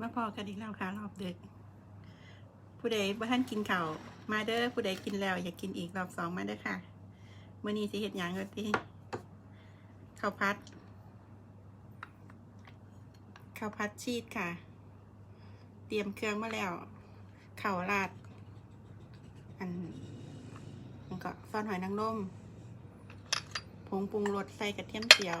มาพอกันอีกแล้วค่ะรอบเดึกผู้ใดบ่ท่านกินข้าวมาเด้อผู้ใดกินแล้ว อยากกินอีกรอบสองมาเด้อค่ะมื้อนี้สิเฮ็ดหยังก็ติข้าวพัดข้าวพัดชีสค่ะ เตรียมเครื่องมาแล้วข้าวราด อันมันก็ซอสหอยนางรมผงปรุงรสใส่กระเทียมเจียว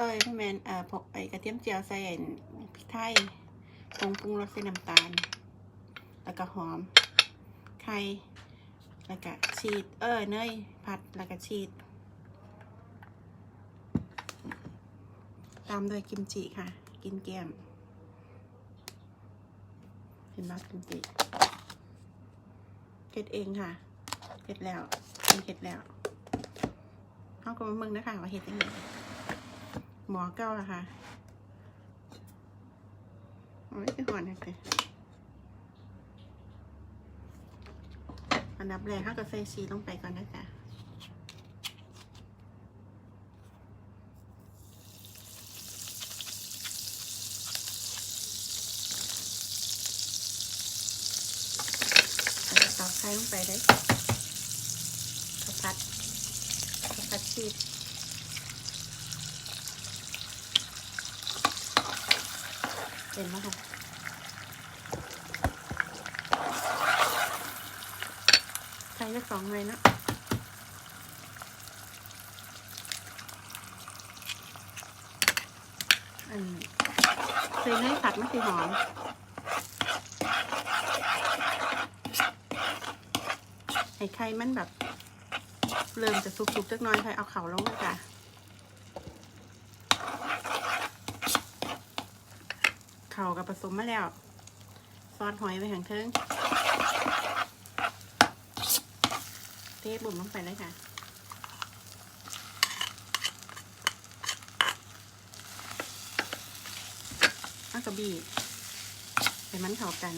เอ้ยพี่แมนเอ่อพกไอ้กระเทียมเจียวใส่ไอ้พริกไทยผงปรุงรสใส่น้ำตาล แล้วก็หอม ไข่ แล้วก็ชีสเออเนยผัด แล้วก็ชีสตามด้วยกิมจิค่ะ กินแก้มเห็นไหมกิมจิเฮ็ดเองค่ะเฮ็ดแล้วเป็นเฮ็ดแล้วเขาก็มาเมืองนะคะว่าเฮ็ดยังไง หมอเก้าละค่ะโอ้ยคือหอนเลยอันดับแรกข้าก็ใส่ชีลงไปก่อนนะจ๊ะตอกไข่ลงไปได้ข้าวผัดข้าวผัดชีส เห็นไหมคะใช้ละสองเลยนะอันเคยได้ผัดมะสีหอมไอ้ไข่มันแบบ เริ่มจะสุกๆจักน้อยใครเอาเข่าลงเลยจ้ะ ข่ากับผสมมาแล้ว ซอสหอยไปหางเทิงเทบุ่มลงไปเลยค่ะ เอากระบี่ไปมันเข้ากัน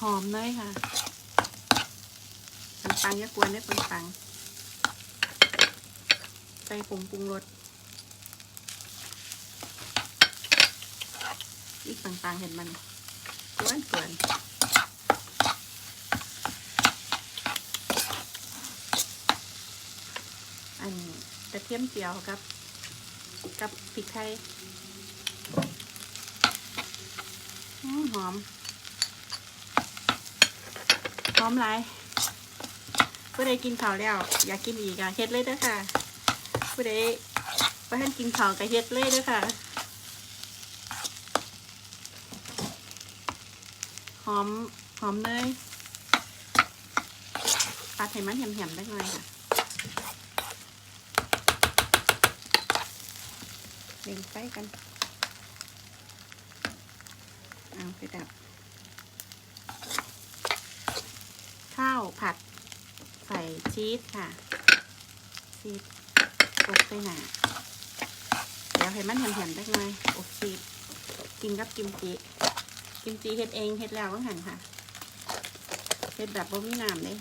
หอมเลยค่ะปังปังๆอยากวนได้ปังปังใส่ผงปรุงรส อีก ต่างๆ เห็นมันกวนกวนอันกระเทียมเจียวกับ กับพริกไทยหอมหอมหลายผู้ใดกินข้าแล้ว อยากกินอีกอะเฮ็ดเลยเด้อค่ะผู้ใดบ่ทันกินข้าวก็เฮ็ดเลยเด้อค่ะ อมหอมเนยปลาไทมันแหมๆได้หน่อยค่ะเล่งไฟกัน เอาไปดับ ข้าวผัดใส่ชีสค่ะ ชีสอบใส่หนาเดี๋ยวให้มันแหมๆได้หน่อยอบชีสกินกับกิมจิ กิมจิเฮ็ดเองเฮ็ดแล้วก็หันค่ะเฮ็ดแบบบ่มีน้ำเลย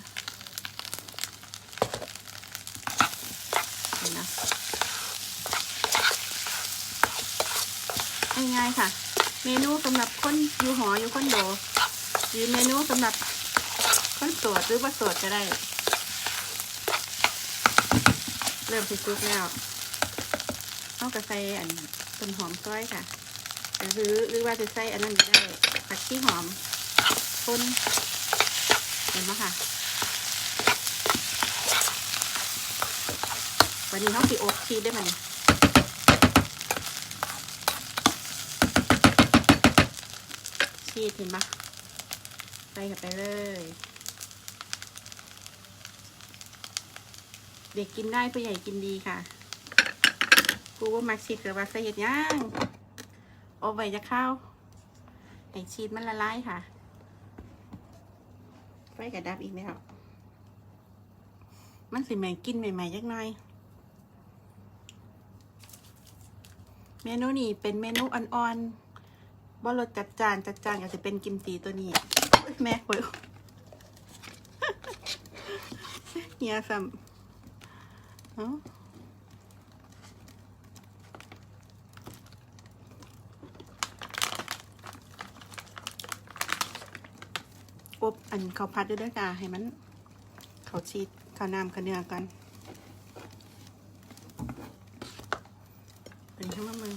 นะง่ายๆค่ะ เมนูสำหรับคนอยู่หออยู่คอนโดหรือเมนูสำหรับคนโสดหรือว่าโสดก็ได้ เริ่มสิซุกแล้วเอากระใส่อันต้นหอมซอยค่ะ หรือหรือว่าจะใส่อันนั้นก็ได้ผักชีหอมต้นเห็นไหมค่ะวันนี้เขาสีอบชีสได้มันชีสเห็นปะใส่เข้าไปเลย เด็กกินได้ผู้ใหญ่กินดีค่ะ กูว่ามักชีสกับว่าใส่เห็ดย่าง เอาไว้จะเข้าไอชีสมันละลายค่ะไฟกระดับอีกแล้วมันสิใหม่กินใหม่ๆยักหน่อย เมนูนี้เป็นเมนูอ่อนๆบ่รสจัดจานจัดจานก็จะเป็นกิมจิตัวนี้แม่โอยเฮียซ้ำ อบอันเขาวพัดด้วยเด้วยจ้าให้มัน เขาชีดเขาน้ำเขาเนื้อกันเป็นข้างมือ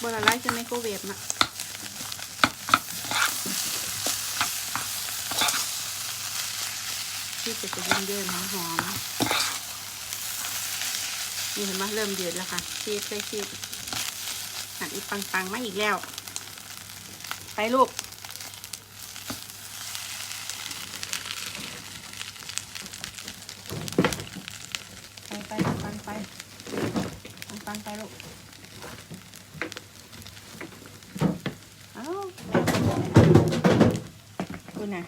โบราณไลฟ์จะไมโครเวฟนะที่จะจะเยิ้มๆหอมๆนี่เห็นไหมเริ่มเดือดแล้วค่ะชีดใส่ชีด หันอีกปังๆมาอีกแล้ว ไปลูก ไปไปปังไปปังไปลูกเอาคุณน่ะ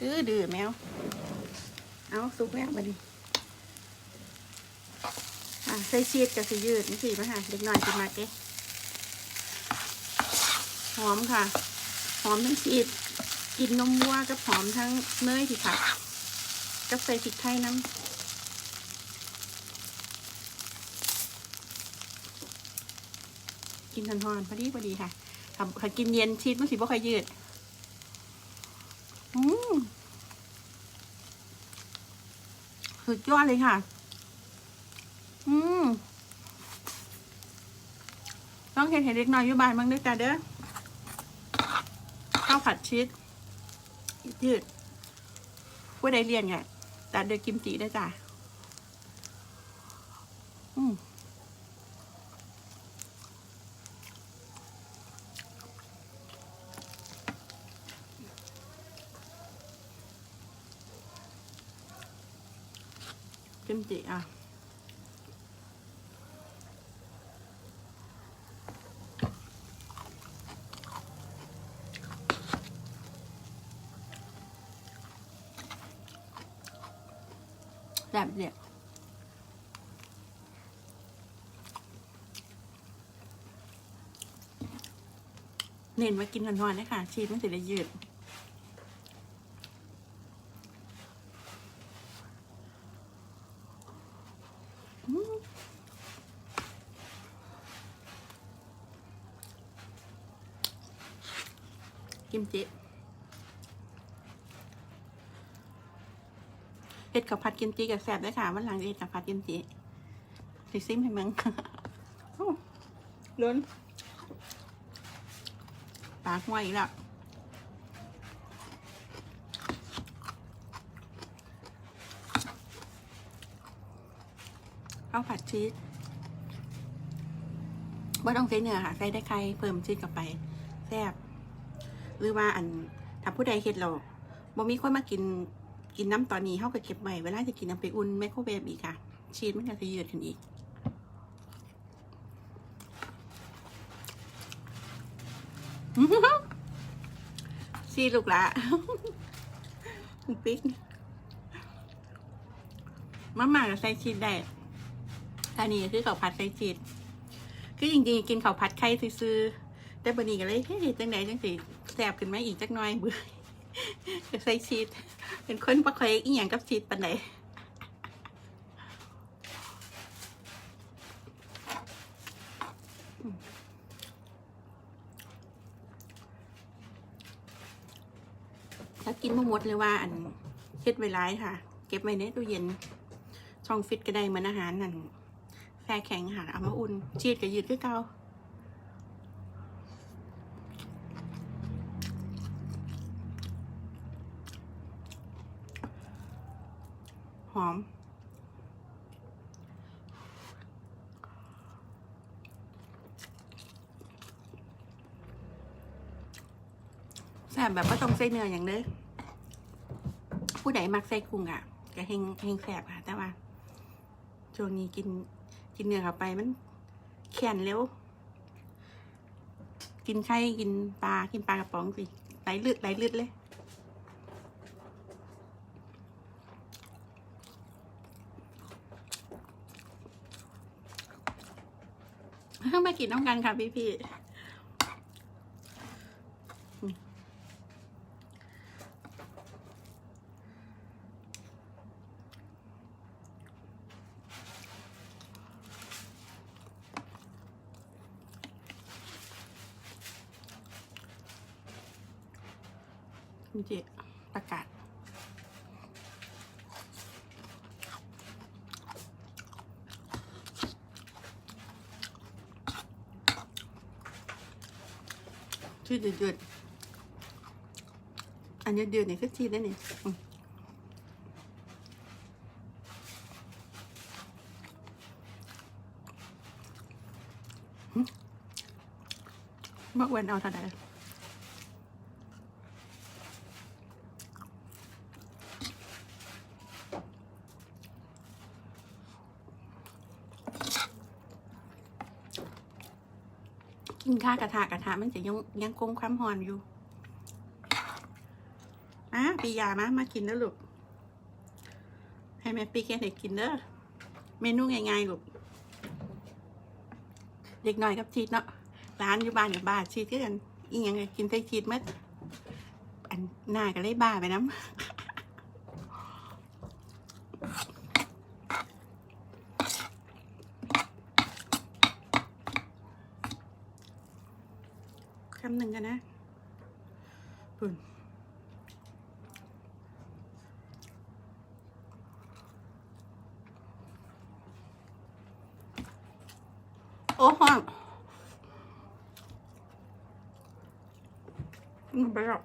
ดื้อดื้อแมว เอาซุกแรกมาดิ อะใส่ชีสกับสียืดนี่สิมาค่ะเด็กหน่อยกินมาเอ๊หอมค่ะ หอมทั้งชีสกินนมวัวกับหอมทั้งเนยที่ผัดกับใส่พริกไทยน้ำกินทันทอนพอดีพอดีค่ะทำกินเย็นชีสมันสิบ่ค่อยยืด อืมสุดยอดเลยค่ะ อืมต้อง เห็นเห็นเล็กน้อยอยู่บ้านบ้างด้วยจ้ะเด้อข้าวผัดชีสยืดผู้ใดเรียนไงแต่เดือกิมจิได้จ้ะอืมกิมจิอะ แบบเดียว เน้นมากินนอนนะคะชีสมันจะได้ยืดกิมจิเห็ดกับผัดกิมจิกับแซ่บด้วยค่ะวันหลังจะเห็ดกับผัดกิมจิสิซิมให้มึงโอ้ล้น ปากห้วยอีกแล้วข้าวผัดชีสว่าต้องใส่เนื้อค่ะ ใส่ได้ใครเพิ่มชีสกลับไป แซ่บ หรือว่าอันถ้าผู้ใดเฮ็ดเราบ่มีคนมากินกินน้ำตอนนี้เฮาก็เก็บไว้เวลาจะกินน้ำไปอุ่นไมโครเวฟอีกค่ะ ชีสมันก็จะยืดขึ้นอีก ซีลูกละปิ๊กมาม่ากับใส่ชีสได้ อันนี้คือข้าวผัดใส่ชีสคือจริงๆกินข้าวผัดไข่ซื้อแต่บันนี้ก็เลยเฮ้ยจังไหนจังสิแสบขึ้นมาอีกจักหน่อยเบื่อใส่ชีสเป็นคนประคอยอีหยังกับชีสปันไหน กินม่หมดเลยว่าอันเฮ็ดไว้ร้ายค่ะ เก็บไว้ในตู้เย็น ช่องฟิตก็ได้เหมือนอาหารนั่นแช่แข็งค่ะเอามาอุ่น ชีสก็ยืดคือเก่าหอม แซ่บแบบว่าต้องใส่เนื้ออย่างเด้อ ผู้ใดมักใส่กุ้งอะก็เฮงเฮงแซ่บค่ะ แต่ว่าช่วงนี้กินกินเนื้อเข้าไปมันแข็งเร็ว กินไข่กินปลากินปลากระป๋องสิไหลเลือดไหลเลือดเลยเพิ่งมากินน้ำกันค่ะพี่พี่ กิมจิประกาศชื่อเดือดอันเดือดนี่คือชีได้นี่อืมหึบอกวันเอาเท่าไหร่ กินข้าวกระทะกระทะมันจะยังยังคงความหอนอยู่อะปียามามากินเด้อลูก ให้แม่ปีแกให้กินเด้อเมนูง่ายๆลูก เด็กน้อยกับชีสเนาะร้านอยู่บ้านกับบ้านชีสก็กันอีหยังไงกินไส้ชีสมัดอันหน้าก็เลยบ้าไปน้ำำหนึ่งกันนะปุ่นโอ้ห้องมันไปแล้ว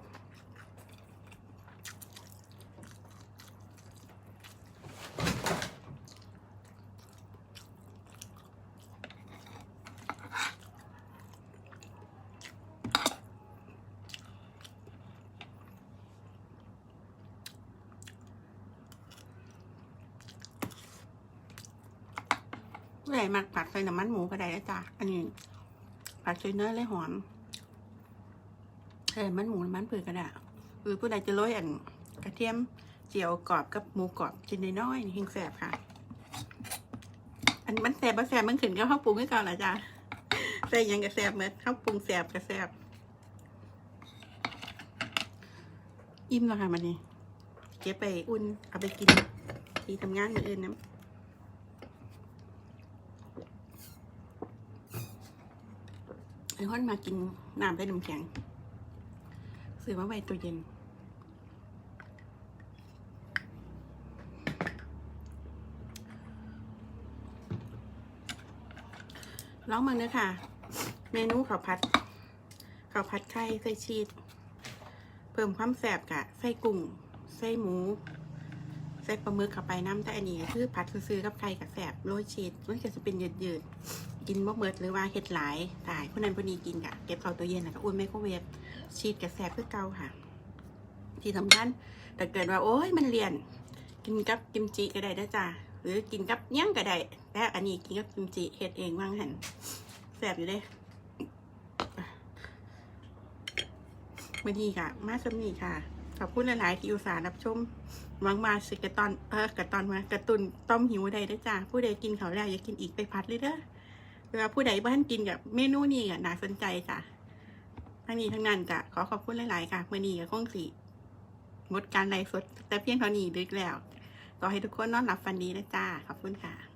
ใส่มักผัดใส่น้ำมันหมูก็ได้นะจ๊ะอันนี้ผัดใส่เนื้อเลยหอมใส่น้ำมันหมูน้ำมันเผือกก็ได้หรือผู้ใดจะโรยอันกระเทียมเจียวกรอบกับหมูกรอบกินน้อยๆเฮงแสบค่ะ อันมันแสบบ่แสบมันขึ้นกับข้าวปรุงให้ก่อนละจ้ะใส่ยังกับแสบเหมือนข้าวปรุงแสบกับแสบอิ่มแล้วค่ะมันนี้เก็บไปอุ่นเอาไปกินที่ทำงานมืออื่นนะ ไอ้คนมากินน้ำได้น้ำแข็งซื้อมาไว้ตัวเย็นลองมึงเนื้อค่ะ เมนูข้าวผัดข้าวผัดไข่ใส่ชีสเพิ่มความแสบกะใส่กุ้งใส่หมูใส่ปลาหมึกเข้าไปน้ำแต่อันนี้คือผัดซื้อๆกับไข่กับแสบโรยชีสมันจะเป็นยืดๆ กินบ่เบิดหรือว่าเห็ดหลายตายผู้นั้นผู้นี้กินกะเก็บเข้าตู้เย็นแล้วก็อุ่นไมโครเวฟชีสกับแสบเพื่อเก่าค่ะ ที่สำคัญแต่เกิดว่าโอ้ยมันเรียน กินกับกิมจิก็ได้นะจ้ะหรือกินกับหยังก็ได้แต่อันนี้กินกับกิมจิเฮ็ดเองว่างหันแสบอยู่เด้มื่อนี้ค่ะ มาสำนีค่ะ ขอบคุณหลาย ๆ ที่อุตส่าห์รับชมหวังมาสิกระตอนเออกระตอนมากระตุนต้มหิวได้ด้จ้าผู้ใดกินเขาแล้วอย่ากินอีกไปพัดเลยเด้อ เวลาผู้ใดบ้านกินกับเมนูนี้อะน่าสนใจจ้ะทั้งนี้ทั้งนั้นจ้ะขอขอบคุณหลาย ๆ ค่ะมื่อนี้กับคงสีงดการไลฟ์สดแต่เพียงเท่านี้ดึกแล้ว ขอให้ทุกคนนอนหลับฝันดีนะจ้า ขอบคุณค่ะ